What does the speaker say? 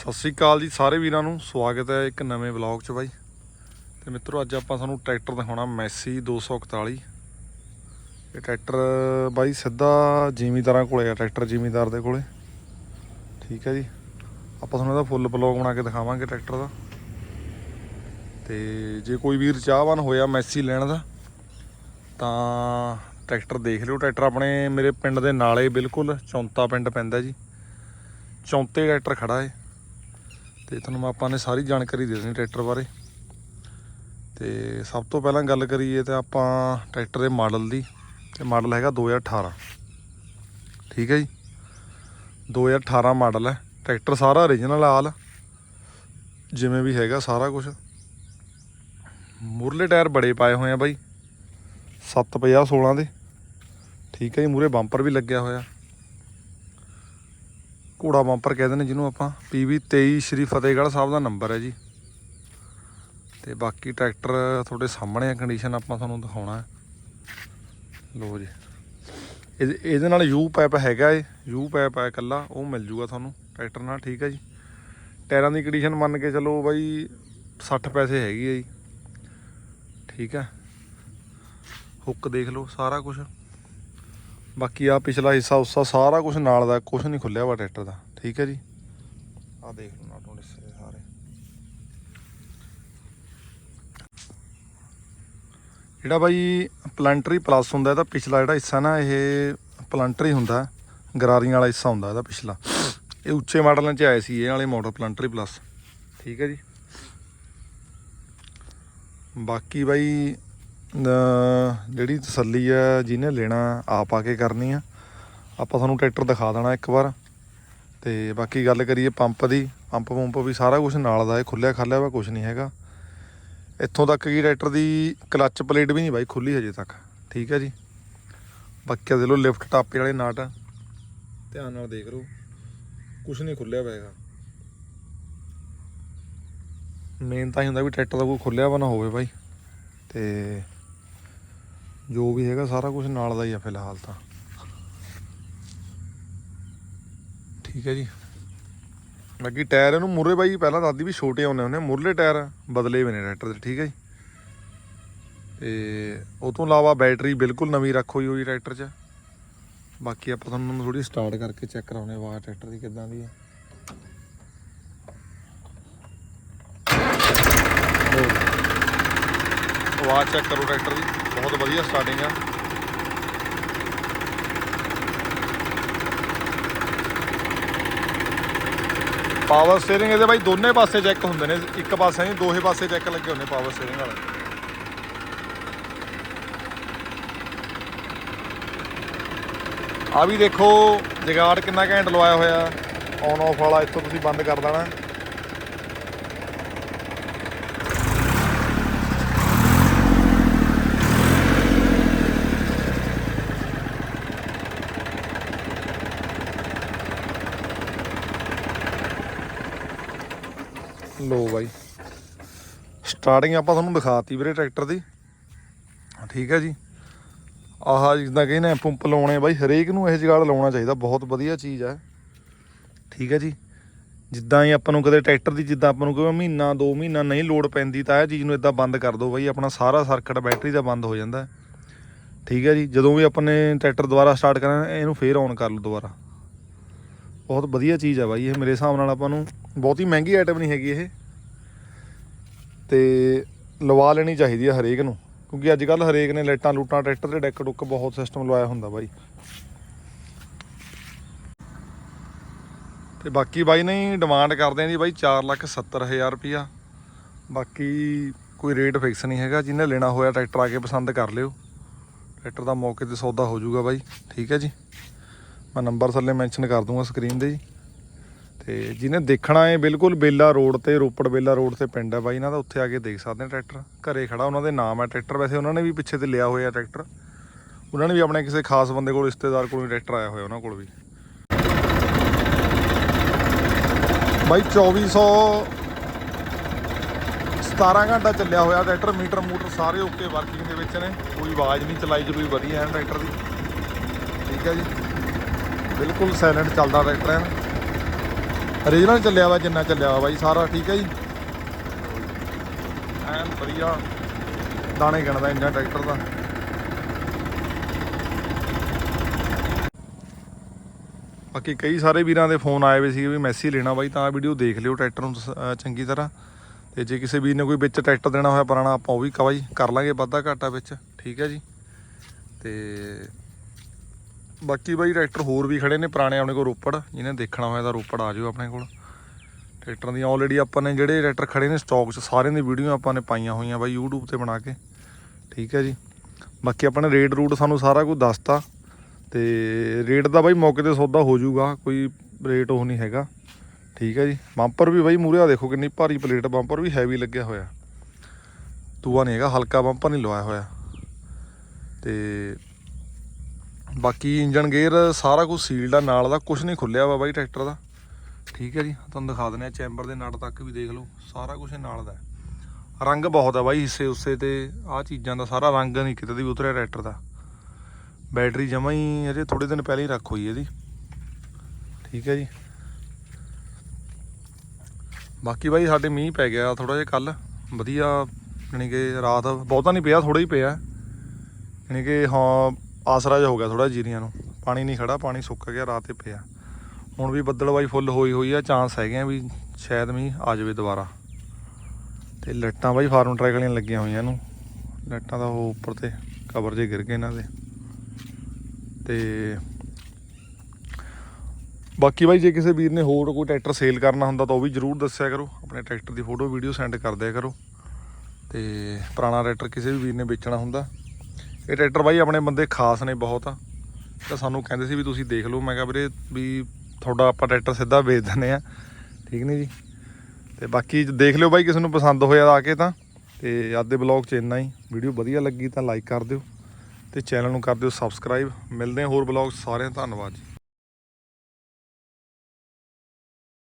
ਸਤਿ ਸ੍ਰੀ ਅਕਾਲ ਜੀ ਸਾਰੇ ਵੀਰਾਂ ਨੂੰ। ਸਵਾਗਤ ਹੈ ਇੱਕ ਨਵੇਂ ਵਲੌਗ 'ਚ ਬਾਈ। ਤੇ ਮਿੱਤਰੋ, ਅੱਜ ਆਪਾਂ ਸਾਨੂੰ ਟਰੈਕਟਰ ਦਿਖਾਉਣਾ ਮੈਸੀ 241 ਇਹ ਟਰੈਕਟਰ ਬਾਈ ਸਿੱਧਾ ਜ਼ਿਮੀਦਾਰਾਂ ਕੋਲੇ ਆ, ਟਰੈਕਟਰ ਜ਼ਿਮੀਦਾਰ ਦੇ ਕੋਲੇ। ਠੀਕ ਹੈ ਜੀ। ਆਪਾਂ ਤੁਹਾਨੂੰ ਇਹਦਾ ਫੁੱਲ ਬਲੌਗ ਬਣਾ ਕੇ ਦਿਖਾਵਾਂਗੇ ਟਰੈਕਟਰ ਦਾ। ਤੇ ਜੇ ਕੋਈ ਵੀਰ ਚਾਹਵਾਨ ਹੋਇਆ ਮੈਸੀ ਲੈਣ ਦਾ, ਤਾਂ ਟਰੈਕਟਰ ਦੇਖ ਲਿਓ। ਟਰੈਕਟਰ ਆਪਣੇ ਮੇਰੇ ਪਿੰਡ ਦੇ ਨਾਲੇ ਬਿਲਕੁਲ ਚੌਂਤਾ ਪਿੰਡ ਪੈਂਦਾ ਜੀ। ਚੌਂਤੇ ਟਰੈਕਟਰ ਖੜਾ ਹੈ ਤੇ ਤੁਹਾਨੂੰ ਮੈਂ ਆਪਾਂ ਨੇ ਸਾਰੀ ਜਾਣਕਾਰੀ ਦੇ ਦੇਣੀ ਟਰੈਕਟਰ ਬਾਰੇ। ਤੇ ਸਭ ਤੋਂ ਪਹਿਲਾਂ ਗੱਲ ਕਰੀਏ ਤਾਂ ਆਪਾਂ ਟਰੈਕਟਰ ਦੇ ਮਾਡਲ ਦੀ, ਤੇ ਮਾਡਲ ਹੈਗਾ 2018 ਠੀਕ ਹੈ ਜੀ? 2018 ਮਾਡਲ ਹੈ। ਟਰੈਕਟਰ ਸਾਰਾ origignal ਆਲ ਜਿਵੇਂ ਵੀ ਹੈਗਾ ਸਾਰਾ ਕੁਝ ਮੁਰਲੇ ਟਾਇਰ ਬੜੇ ਪਾਏ ਹੋਏ ਆ ਬਾਈ। 750 16 ਦੇ। ਠੀਕ ਹੈ ਜੀ? ਮੂਰੇ ਬੰਪਰ ਵੀ ਲੱਗਿਆ ਹੋਇਆ। ਘੋੜਾ ਬੰਪਰ ਕਹਿੰਦੇ ਨੇ ਜਿਹਨੂੰ ਆਪਾਂ PV 23 ਸ਼੍ਰੀ ਫਤਿਹਗੜ੍ਹ ਸਾਹਿਬ ਦਾ ਨੰਬਰ ਹੈ ਜੀ। ਤੇ ਬਾਕੀ ਟਰੈਕਟਰ ਤੁਹਾਡੇ ਸਾਹਮਣੇ ਆ ਕੰਡੀਸ਼ਨ ਆਪਾਂ ਤੁਹਾਨੂੰ ਦਿਖਾਉਣਾ ਹੈ। ਲੋ ਜੀ। ਇਹਦੇ ਇਹਦੇ ਨਾਲ ਯੂ ਪਾਈਪ ਹੈਗਾ ਏ ਯੂ ਪਾਈਪ ਹੈ ਇਕੱਲਾ, ਉਹ ਮਿਲ ਜੂਗਾ ਤੁਹਾਨੂੰ ਟਰੈਕਟਰ ਨਾਲ, ਠੀਕ ਹੈ ਜੀ। ਟਾਇਰਾਂ ਦੀ ਕੰਡੀਸ਼ਨ ਮੰਨ ਕੇ ਚੱਲੋ ਬਾਈ 60 ਪੈਸੇ ਹੈਗੀ ਹੈ ਜੀ। ਠੀਕ ਹੈ। ਹੁੱਕ ਦੇਖ ਲਓ ਸਾਰਾ ਕੁਝ ਬਾਕੀ ਆ ਪਿਛਲਾ ਹਿੱਸਾ ਉਸਾ ਸਾਰਾ ਕੁਝ ਨਾਲ ਦਾ ਕੁਝ ਨਹੀਂ ਖੁੱਲਿਆ ਵਾ ਟਰੈਕਟਰ ਦਾ, ਠੀਕ ਹੈ ਜੀ? ਆ ਦੇਖ ਲਓ ਨਾਟੋਂ ਹਿੱਸੇ ਸਾਰੇ। ਜਿਹੜਾ ਬਾਈ ਪਲੰਟਰੀ ਪਲੱਸ ਹੁੰਦਾ, ਇਹਦਾ ਪਿਛਲਾ ਜਿਹੜਾ ਹਿੱਸਾ ਨਾ, ਇਹ ਪਲੰਟਰੀ ਹੁੰਦਾ, ਗਰਾਰੀਆਂ ਵਾਲਾ ਹਿੱਸਾ ਹੁੰਦਾ ਇਹਦਾ ਪਿਛਲਾ। ਇਹ ਉੱਚੇ ਮਾਡਲਾਂ 'ਚ ਆਏ ਸੀ, ਇਹ ਵਾਲੇ ਮਾਡਲ ਪਲੰਟਰੀ ਪਲੱਸ, ਠੀਕ ਹੈ ਜੀ? ਬਾਕੀ ਬਾਈ ਜਿਹੜੀ ਤਸੱਲੀ ਆ ਜਿਹਨੇ ਲੈਣਾ, ਆਪ ਆ ਕੇ ਕਰਨੀ ਆ। ਆਪਾਂ ਤੁਹਾਨੂੰ ਟਰੈਕਟਰ ਦਿਖਾ ਦੇਣਾ ਇੱਕ ਵਾਰ। ਤੇ ਬਾਕੀ ਗੱਲ ਕਰੀਏ ਪੰਪ ਦੀ। ਪੰਪ ਪੰਪ ਵੀ ਸਾਰਾ ਕੁਝ ਨਾਲ ਦਾ ਹੈ ਖੁੱਲਿਆ ਖਾਲਿਆ ਵਾ ਕੁਝ ਨਹੀਂ ਹੈਗਾ। ਇੱਥੋਂ ਤੱਕ ਕਿ ਟਰੈਕਟਰ ਦੀ ਕਲੱਚ ਪਲੇਟ ਵੀ ਨਹੀਂ ਬਾਈ ਖੁੱਲੀ ਹਜੇ ਤੱਕ। ਠੀਕ ਹੈ ਜੀ। ਬਾਕੀ ਦੇ ਲੋ ਲਿਫਟ ਟਾਪੇ ਵਾਲੇ ਨਾਟ। ਧਿਆਨ ਨਾਲ ਦੇਖ ਲਓ। ਕੁਝ ਨਹੀਂ ਖੁੱਲਿਆ ਪਏਗਾ ਮੇਨ ਤਾਂ ਹੀ ਹੁੰਦਾ ਵੀ ਟਰੈਕਟਰ ਦਾ ਕੋਈ ਖੁੱਲਿਆ ਵਾ ਨਾ ਹੋਵੇ ਬਾਈ। ਤੇ ਜੋ ਵੀ ਹੈਗਾ ਸਾਰਾ ਕੁਝ ਨਾਲ ਦਾ ਹੀ ਆ ਫਿਲਹਾਲ ਤਾਂ। ਠੀਕ ਹੈ ਜੀ। ਬਾਕੀ ਟਾਇਰ ਇਹਨੂੰ ਮੁਰੇ ਬਾਈ ਪਹਿਲਾਂ ਦਾਦੀ ਵੀ ਛੋਟੇ ਆਉਂਦੇ ਹੁੰਦੇ ਆ, ਮੁਰਲੇ ਟਾਇਰ ਬਦਲੇ ਹੋਏ ਨੇ ਟਰੈਕਟਰ ਦੇ ਠੀਕ ਹੈ ਜੀ। ਤੇ ਉਹ ਤੋਂ ਇਲਾਵਾ ਬੈਟਰੀ ਬਿਲਕੁਲ ਨਵੀਂ ਰੱਖੋ ਹੋਈ ਟਰੈਕਟਰ 'ਚ। ਬਾਕੀ ਆਪਾਂ ਤੁਹਾਨੂੰ ਥੋੜੀ ਸਟਾਰਟ ਕਰਕੇ ਚੈੱਕ ਕਰਾਉਣੇ ਆਵਾਜ਼ ਟਰੈਕਟਰ ਦੀ ਕਿੱਦਾਂ ਦੀ ਹੈ ਆਵਾਜ਼ ਚੈੱਕ ਕਰੋ ਟਰੈਕਟਰ ਦੀ। ਬਹੁਤ ਵਧੀਆ ਸਟਾਰਟਿੰਗ ਆ। ਪਾਵਰ ਸਟੀਅਰਿੰਗ ਇਹਦੇ ਬਾਈ ਦੋਨੇ ਪਾਸੇ ਚੈੱਕ ਹੁੰਦੇ ਨੇ। ਇੱਕ ਪਾਸੇ ਨਹੀਂ, ਦੋਹੇ ਪਾਸੇ ਚੈੱਕ ਲੱਗੇ ਹੁੰਦੇ ਪਾਵਰ ਸਟੀਅਰਿੰਗ ਵਾਲੇ। ਆ ਵੀ ਦੇਖੋ, ਜਗਾੜ ਕਿੰਨਾ ਘੈਂਟ ਲਵਾਇਆ ਹੋਇਆ। ਔਨ ਆਫ ਵਾਲਾ ਇੱਥੋਂ ਤੁਸੀਂ ਬੰਦ ਕਰ ਦੇਣਾ। ਲੋ ਬਾਈ। ਸਟਾਰਟਿੰਗ ਆਪਾਂ ਤੁਹਾਨੂੰ ਦਿਖਾਤੀ ਵੀਰੇ ਟਰੈਕਟਰ ਦੀ। ਠੀਕ ਹੈ ਜੀ। ਆਹ ਜਿੱਦਾਂ ਕਹਿੰਦੇ ਆ ਪੰਪ ਲਾਉਣੇ ਬਾਈ, ਹਰੇਕ ਨੂੰ ਇਹ ਜਗਾੜ ਲਾਉਣਾ ਚਾਹੀਦਾ, ਬਹੁਤ ਵਧੀਆ ਚੀਜ਼ ਹੈ। ਠੀਕ ਹੈ ਜੀ। ਜਿੱਦਾਂ ਹੀ ਆਪਾਂ ਨੂੰ ਕਦੇ ਟਰੈਕਟਰ ਦੀ, ਜਿੱਦਾਂ ਆਪਾਂ ਨੂੰ ਕੋਈ ਮਹੀਨਾ 2 ਮਹੀਨਾ ਨਹੀਂ ਲੋਡ ਪੈਂਦੀ, ਤਾਂ ਇਹ ਚੀਜ਼ ਨੂੰ ਇਦਾਂ ਬੰਦ ਕਰ ਦਿਓ ਬਾਈ। ਆਪਣਾ ਸਾਰਾ ਸਰਕਟ ਬੈਟਰੀ ਦਾ ਬੰਦ ਹੋ ਜਾਂਦਾ। ਠੀਕ ਹੈ ਜੀ। ਜਦੋਂ ਵੀ ਆਪਾਂ ਨੇ ਟਰੈਕਟਰ ਦੁਬਾਰਾ ਸਟਾਰਟ ਕਰਨਾ, ਇਹਨੂੰ ਫੇਰ ਔਨ ਕਰ ਲਓ ਦੁਬਾਰਾ। ਬਹੁਤ ਵਧੀਆ ਚੀਜ਼ ਹੈ ਬਾਈ, ਇਹ ਮੇਰੇ ਹਿਸਾਬ ਨਾਲ ਆਪਾਂ ਨੂੰ। ਬਹੁਤੀ ਮਹਿੰਗੀ ਆਈਟਮ ਨਹੀਂ ਹੈਗੀ ਇਹ। ਤੇ ਲਵਾ ਲੈਣੀ ਚਾਹੀਦੀ ਹੈ ਹਰੇਕ ਨੂੰ, ਕਿਉਂਕਿ ਅੱਜ ਕੱਲ ਹਰੇਕ ਨੇ ਲਾਈਟਾਂ, ਲੂਟਾਂ, ਟਰੈਕਟਰ 'ਤੇ ਡੈਕ ਡੁੱਕ ਬਹੁਤ ਸਿਸਟਮ ਲਵਾਇਆ ਹੁੰਦਾ ਬਾਈ। ਤੇ ਬਾਕੀ ਬਾਈ ਨਹੀਂ ਡਿਮਾਂਡ ਕਰਦੇ ਆ ਜੀ ਬਾਈ 470000 ਰੁਪਿਆ ਬਾਕੀ ਕੋਈ ਰੇਟ ਫਿਕਸ ਨਹੀਂ ਹੈਗਾ ਜਿਹਨੇ ਲੈਣਾ ਹੋਇਆ ਟਰੈਕਟਰ ਆ ਕੇ ਪਸੰਦ ਕਰ ਲਿਓ। ਟਰੈਕਟਰ ਦਾ ਮੌਕੇ ਤੇ ਸੌਦਾ ਹੋ ਜਾਊਗਾ ਬਾਈ, ਠੀਕ ਹੈ ਜੀ। ਮੈਂ ਨੰਬਰ ਥੱਲੇ ਮੈਂਸ਼ਨ ਕਰ ਦੂੰਗਾ ਸਕਰੀਨ ਤੇ ਜੀ। ਤੇ ਜਿਹਨੇ ਦੇਖਣਾ ਹੈ ਬਿਲਕੁਲ ਬੇਲਾ ਰੋਡ ਤੇ, ਰੋਪੜ ਬੇਲਾ ਰੋਡ ਤੇ ਪਿੰਡ ਹੈ ਬਾਈ, ਇਹਨਾਂ ਦਾ ਉੱਥੇ ਆ ਕੇ ਦੇਖ ਸਕਦੇ ਨੇ ਟਰੈਕਟਰ। ਘਰੇ ਖੜਾ ਉਹਨਾਂ ਦੇ ਨਾਮ ਹੈ ਟਰੈਕਟਰ। ਵੈਸੇ ਉਹਨਾਂ ਨੇ ਵੀ ਪਿੱਛੇ ਤੇ ਲਿਆ ਹੋਇਆ ਟਰੈਕਟਰ। ਉਹਨਾਂ ਨੇ ਵੀ ਆਪਣੇ ਕਿਸੇ ਖਾਸ ਬੰਦੇ ਕੋਲ, ਰਿਸ਼ਤੇਦਾਰ ਕੋਲ ਟਰੈਕਟਰ ਆਇਆ ਹੋਇਆ ਉਹਨਾਂ ਕੋਲ ਵੀ। ਬਾਈ 2400 17 ਘੰਟਾ ਚੱਲਿਆ ਹੋਇਆ ਟਰੈਕਟਰ। ਮੀਟਰ ਮੂਟਰ ਸਾਰੇ ਓਕੇ ਵਰਕਿੰਗ ਦੇ ਵਿੱਚ ਨੇ। ਕੋਈ ਆਵਾਜ਼ ਨਹੀਂ ਚਲਾਈ ਜਰੂਰੀ ਵਧੀਆ ਹੈ ਟਰੈਕਟਰ ਦੀ। ਠੀਕ ਹੈ ਜੀ। ਬਿਲਕੁਲ ਸਾਇਲੈਂਟ ਚੱਲਦਾ ਟਰੈਕਟਰ ਹੈ ਓਰੀਜਨਲ ਚੱਲਿਆ ਵਾ ਜਿੰਨਾ ਚੱਲਿਆ ਵਾ ਬਾਈ ਸਾਰਾ ਠੀਕ ਹੈ ਜੀ? ਐਨ ਵਧੀਆ। ਦਾਣੇ ਗਿਣਦਾ ਇੰਜਨ ਟਰੈਕਟਰ ਦਾ। ਬਾਕੀ ਕਈ ਸਾਰੇ ਵੀਰਾਂ ਦੇ ਫੋਨ ਆਏ ਹੋਏ ਸੀ ਵੀ ਮੈਸੀ ਲੈਣਾ ਬਾਈ ਤਾਂ ਵੀਡੀਓ ਦੇਖ ਲਿਓ ਟਰੈਕਟਰ ਨੂੰ ਚੰਗੀ ਤਰ੍ਹਾਂ। ਤੇ ਜੇ ਕਿਸੇ ਵੀਰ ਨੇ ਕੋਈ ਵਿੱਚ ਟਰੈਕਟਰ ਦੇਣਾ ਹੋਇਆ ਪੁਰਾਣਾ ਆਪਾਂ ਉਹ ਵੀ ਕਵਾਈ ਕਰ ਲਾਂਗੇ ਵਾਧਾ ਘਾਟਾ ਵਿੱਚ ਠੀਕ ਹੈ ਜੀ? ਤੇ ਬਾਕੀ ਬਾਈ ਟਰੈਕਟਰ ਹੋਰ ਵੀ ਖੜੇ ਨੇ ਪੁਰਾਣੇ ਆਪਣੇ ਕੋਲ ਰੋਪੜ, ਜਿਹਨੇ ਦੇਖਣਾ ਹੋਇਆ ਤਾਂ ਰੋਪੜ ਆ ਜਾਓ ਆਪਣੇ ਕੋਲ। ਟਰੈਕਟਰਾਂ ਦੀਆਂ ਆਲਰੇਡੀ ਆਪਾਂ ਨੇ ਜਿਹੜੇ ਟਰੈਕਟਰ ਖੜੇ ਨੇ ਸਟਾਕ 'ਚ, ਸਾਰਿਆਂ ਦੀ ਵੀਡੀਓ ਆਪਾਂ ਨੇ ਪਾਈਆਂ ਹੋਈਆਂ ਬਾਈ YouTube ਤੇ ਬਣਾ ਕੇ। ਠੀਕ ਹੈ ਜੀ। ਬਾਕੀ ਆਪਾਂ ਨੇ ਰੇਟ ਰੂਟ ਸਾਨੂੰ ਸਾਰਾ ਕੁਝ ਦੱਸਤਾ। ਤੇ ਰੇਟ ਦਾ ਬਾਈ ਮੌਕੇ ਤੇ ਸੌਦਾ ਹੋ ਜਾਊਗਾ, ਕੋਈ ਰੇਟ ਉਹ ਨਹੀਂ ਹੈਗਾ। ਠੀਕ ਹੈ ਜੀ। ਬੰਪਰ ਵੀ ਬਾਈ ਮੂਰੇ ਆ ਦੇਖੋ ਕਿੰਨੀ ਭਾਰੀ ਪਲੇਟ ਬੰਪਰ ਵੀ ਹੈਵੀ ਲੱਗਿਆ ਹੋਇਆ। ਤੂਆ ਨਹੀਂ ਹੈਗਾ, ਹਲਕਾ ਬੰਪਰ ਨਹੀਂ ਲਵਾਇਆ ਹੋਇਆ। ਤੇ ਬਾਕੀ ਇੰਜਨ ਗੇਅਰ ਸਾਰਾ ਕੁਝ ਸੀਲਡ ਆ, ਨਾਲ ਦਾ ਕੁਝ ਨਹੀਂ ਖੁੱਲਿਆ ਵਾ ਬਾਈ ਟਰੈਕਟਰ ਦਾ। ਠੀਕ ਹੈ ਜੀ, ਤੁਹਾਨੂੰ ਦਿਖਾ ਦਿੰਦੇ ਆ ਚੈਂਬਰ ਦੇ ਨਟ ਤੱਕ ਵੀ ਦੇਖ ਲਓ, ਸਾਰਾ ਕੁਝ ਨਾਲ ਦਾ ਰੰਗ ਬਹੁਤ ਆ ਬਾਈ ਹਿੱਸੇ ਉਸੇ ਤੇ ਆਹ ਚੀਜ਼ਾਂ ਦਾ ਸਾਰਾ ਰੰਗ ਨਹੀਂ ਕਿਤੇ ਵੀ ਉਤਰਿਆ ਟਰੈਕਟਰ ਦਾ। ਬੈਟਰੀ ਜਮਾ ਹੀ ਅਜੇ ਥੋੜੇ ਦਿਨ ਪਹਿਲਾਂ ਹੀ ਰੱਖ ਹੋਈ ਇਹਦੀ। ਠੀਕ ਹੈ ਜੀ। ਬਾਕੀ ਬਾਈ ਸਾਡੇ ਮੀਂਹ ਪੈ ਗਿਆ ਥੋੜਾ ਜਿਹਾ ਕੱਲ ਵਧੀਆ ਯਾਨੀ ਕਿ ਰਾਤ ਬਹੁਤਾ ਨਹੀਂ ਪਿਆ ਥੋੜਾ ਹੀ ਪਿਆ। ਯਾਨੀ ਕਿ ਹਾਂ ਆਸਰਾ ਜਿਹਾ ਹੋ ਗਿਆ ਥੋੜਾ ਜੀਰੀਆਂ ਨੂੰ। ਪਾਣੀ ਨਹੀਂ ਖੜਾ ਪਾਣੀ ਸੁੱਕ ਗਿਆ ਰਾਤ ਤੇ ਪਿਆ। ਹੁਣ ਵੀ ਬੱਦਲਬਾਈ ਫੁੱਲ ਹੋਈ ਹੋਈ ਆ, ਚਾਂਸ ਹੈਗੇ ਆ ਵੀ ਸ਼ਾਇਦ ਮੀਂਹ ਆ ਜਾਵੇ ਦੁਬਾਰਾ। ਤੇ ਲੱਟਾਂ ਬਾਈ ਫਾਰਮ ਟਰੈਕ ਵਾਲੀਆਂ ਲੱਗੀਆਂ ਹੋਈਆਂ ਇਹਨੂੰ। ਲੱਟਾਂ ਦਾ ਉਹ ਉੱਪਰ ਤੇ ਕਵਰ ਜੇ ਗਿਰ ਗਏ ਇਹਨਾਂ ਦੇ। ਤੇ ਬਾਕੀ ਬਾਈ ਜੇ ਕਿਸੇ ਵੀਰ ਨੇ ਹੋਰ ਕੋਈ ਟਰੈਕਟਰ ਸੇਲ ਕਰਨਾ ਹੁੰਦਾ ਤਾਂ ਉਹ ਵੀ ਜਰੂਰ ਦੱਸਿਆ ਕਰੋ। ਆਪਣੇ ਟਰੈਕਟਰ ਦੀ ਫੋਟੋ, ਵੀਡੀਓ ਸੈਂਡ ਕਰ ਦਿਆ ਕਰੋ। ਤੇ ਪੁਰਾਣਾ ਟਰੈਕਟਰ ਕਿਸੇ ਵੀ ਵੀਰ ਨੇ ਵੇਚਣਾ ਹੁੰਦਾ। ਇਹ ਟਰੈਕਟਰ ਬਾਈ ਆਪਣੇ ਬੰਦੇ ਖਾਸ ਨੇ ਬਹੁਤ। ਤਾਂ ਸਾਨੂੰ ਕਹਿੰਦੇ ਸੀ ਵੀ ਤੁਸੀਂ ਦੇਖ ਲਓ। ਮੈਂ ਕਿਹਾ ਵੀਰੇ ਵੀ ਤੁਹਾਡਾ ਆਪਾਂ ਟਰੈਕਟਰ ਸਿੱਧਾ ਵੇਚ ਦਿੰਦੇ ਆ ਠੀਕ ਨੇ ਜੀ? ਤੇ ਬਾਕੀ ਦੇਖ ਲਿਓ ਬਾਈ, ਕਿਸੇ ਨੂੰ ਪਸੰਦ ਹੋਇਆ ਆ ਕੇ ਤਾਂ। ਤੇ ਅੱਜ ਦੇ ਬਲੌਗ 'ਚ ਇੰਨਾ ਹੀ। ਵੀਡੀਓ ਵਧੀਆ ਲੱਗੀ ਤਾਂ ਲਾਈਕ ਕਰ ਦਿਓ। ਤੇ ਚੈਨਲ ਨੂੰ ਕਰ ਦਿਓ ਸਬਸਕ੍ਰਾਈਬ ਮਿਲਦੇ ਹਾਂ ਹੋਰ ਬਲੌਗ ਸਾਰਿਆਂ ਧੰਨਵਾਦ ਜੀ।